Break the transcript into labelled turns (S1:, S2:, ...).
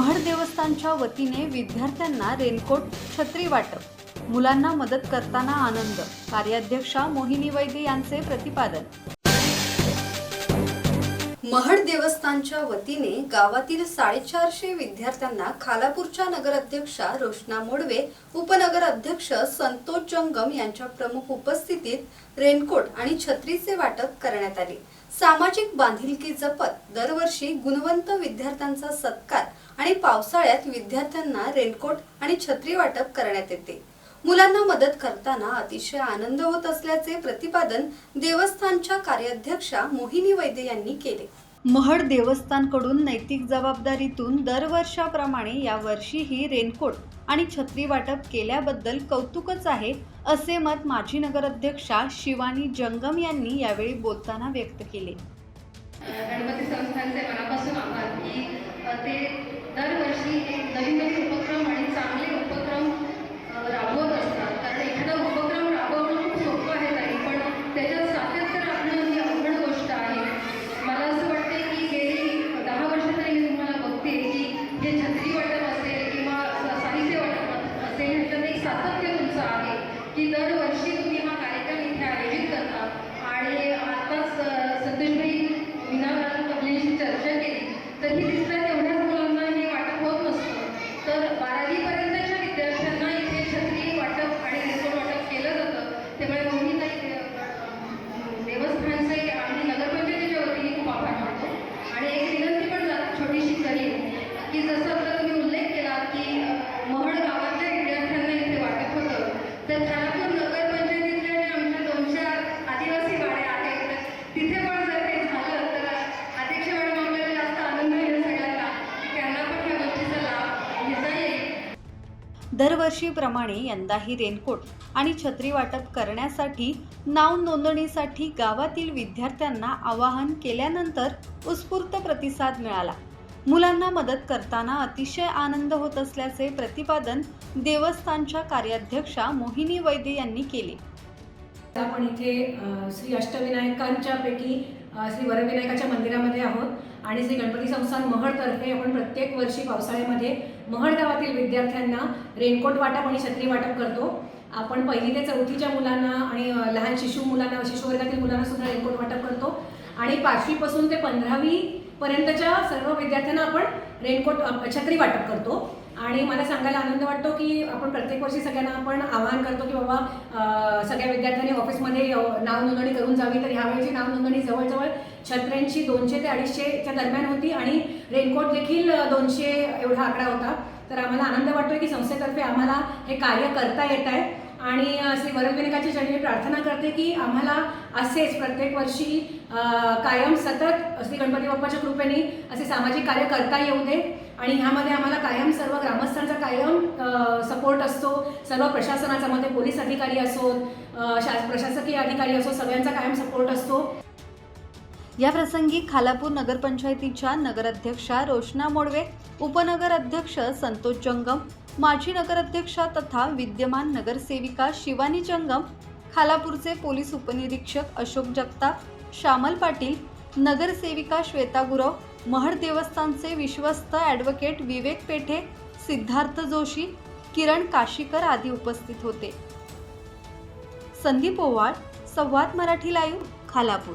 S1: महड देवस्थानच्या वतीने विद्यार्थ्यांना रेनकोट छत्री वाटप मुलांना मदत करताना आनंद. कार्याध्यक्षा मोहिनी वैद्य यांचे प्रतिपादन. महड देवस्थानच्या वतीने गावातील साडेचारशे विद्यार्थ्यांना खालापूरच्या नगराध्यक्षा रोशना मोडवे उपनगर अध्यक्ष संतोष जंगम यांच्या प्रमुख उपस्थितीत रेनकोट आणि छत्रीचे वाटप करण्यात आले. सामाजिक बांधिलकी जपत दरवर्षी गुणवंत विद्यार्थ्यांचा सत्कार आणि पावसाळ्यात विद्यार्थ्यांना रेनकोट आणि छत्री वाटप करण्यात येते. मुलांना मदत करताना अतिशय आनंद होत असल्याचे प्रतिपादन देवस्थानच्या कार्याध्यक्षा मोहिनी वैद्य यांनी केले. महड देवस्थानकडून नैतिक जबाबदारीतून दरवर्षाप्रमाणे यावर्षीही रेनकोट आणि छत्री वाटप केल्याबद्दल कौतुकच आहे असे मत माजी नगराध्यक्षा शिवानी जंगम यांनी यावेळी बोलताना व्यक्त केले.
S2: गणपती संस्थांचे मनापासून आभार की ते दरवर्षी एक नवीन नवीन उपक्रम आणि चांगले उपक्रम अ, राबवत असतात कारण एखादा उपक्रम राबवणं खूप सोपं आहे ताई पण त्याच्यात सातत्य राखणं ही अवघड गोष्ट आहे मला असं वाटते की गेली दहा वर्ष तरी मी तुम्हाला बघते की जे छत्री वाटप असेल किंवा स- साहित्य वाटप असेल ह्याच्यात एक सातत्य तुमचं आहे की दरवर्षी तुम्ही हा कार्यक्रम इथे आयोजित करता आणि आताच अ, संतोषभाई मीना मॅडम आपल्याशी चर्चा केली तर ही दिसतं तेवढ्याच मुलांना हे वाटप होत नसतं तर बारावीपर्यंतच्या विद्यार्थ्यांना इथे छत्री वाटप आणि रेनकोट वाटप केलं जातं त्यामुळे दोन्ही काही देवस्थानचे आणि नगरपंचायतीच्या वतीने खूप आभार मानतो आणि एक विनंती पण जा- छोटीशी करीन की जसं आता तुम्ही उल्लेख केला की अ, महड गावातल्या विद्यार्थ्यांना इथे वाटप होतं तर खालापूर नगरपंचायतीतल्या ज्या आमच्या दोनशे आदिवासी गाड्या आहेत तर तिथे पण जर काही झालं तर अध्यक्ष मॅडम आपल्याला जास्त आनंद होईल सगळ्यांना की त्यांना पण ह्या गोष्टीचा लाभ घेता येईल
S1: दरवर्षीप्रमाणे यंदाही रेनकोट आणि छत्री वाटप करण्यासाठी नाव नोंदणीसाठी गावातील विद्यार्थ्यांना आवाहन केल्यानंतर उत्स्फूर्त प्रतिसाद मिळाला. मुलांना मदत करताना अतिशय आनंद होत असल्याचे प्रतिपादन देवस्थानच्या कार्याध्यक्षा मोहिनी वैद्य यांनी केले.
S3: आपण इथे श्री अष्टविनायकांच्या पैकी श्री वरविनायकाच्या मंदिरामध्ये आहोत आणि श्री गणपती संस्थान महडतर्फे आपण प्रत्येक वर्षी पावसाळ्यामध्ये महड गावातील विद्यार्थ्यांना रेनकोट वाटप आणि छत्री वाटप करतो. आपण पहिली ते चौथीच्या मुलांना आणि लहान शिशु मुलांना शिशुवर्गातील मुलांना सुद्धा रेनकोट वाटप करतो. आणि पाचवीपासून ते पंधरावी पर्यंतच्या सर्व विद्यार्थ्यांना आपण रेनकोट छत्री वाटप करतो. आणि मला सांगायला आनंद वाटतो की आपण प्रत्येक वर्षी सगळ्यांना आपण आवाहन करतो की बाबा सगळ्या विद्यार्थ्यांनी ऑफिसमध्ये नाव नोंदणी करून जावी. तर ह्यावेळीची नाव नोंदणी जवळजवळ छत्र्यांची दोनशे ते अडीचशेच्या दरम्यान होती आणि रेनकोट देखील दोनशे एवढा आकडा होता. तर आम्हाला आनंद वाटतोय की संस्थेतर्फे आम्हाला हे कार्य करता येत आहे. आणि श्री वरदविनायकाची चरणी प्रार्थना करते की आम्हाला असेच प्रत्येक वर्षी कायम सतत श्री गणपती बाप्पाच्या कृपेने असे सामाजिक कार्य करता येऊ दे आणि ह्यामध्ये आम्हाला कायम सर्व ग्रामस्थांचा कायम सपोर्ट असतो. सर्व प्रशासनाचा मध्ये पोलीस अधिकारी असोत शास शा प्रशासकीय अधिकारी असो सगळ्यांचा कायम सपोर्ट असतो.
S1: या प्रसंगी खालापूर नगरपंचायतीच्या नगराध्यक्षा रोशना मोडवे उपनगर अध्यक्ष संतोष जंगम माजी नगराध्यक्षा तथा विद्यमान नगरसेविका शिवानी जंगम खालापूरचे पोलीस उपनिरीक्षक अशोक जगताप श्यामल पाटील नगरसेविका श्वेता गुरव महड देवस्थानचे विश्वस्त ॲडव्होकेट विवेक पेठे सिद्धार्थ जोशी किरण काशीकर आदी उपस्थित होते. संदीप ओवाळ संवाद मराठी लाईव्ह खालापूर.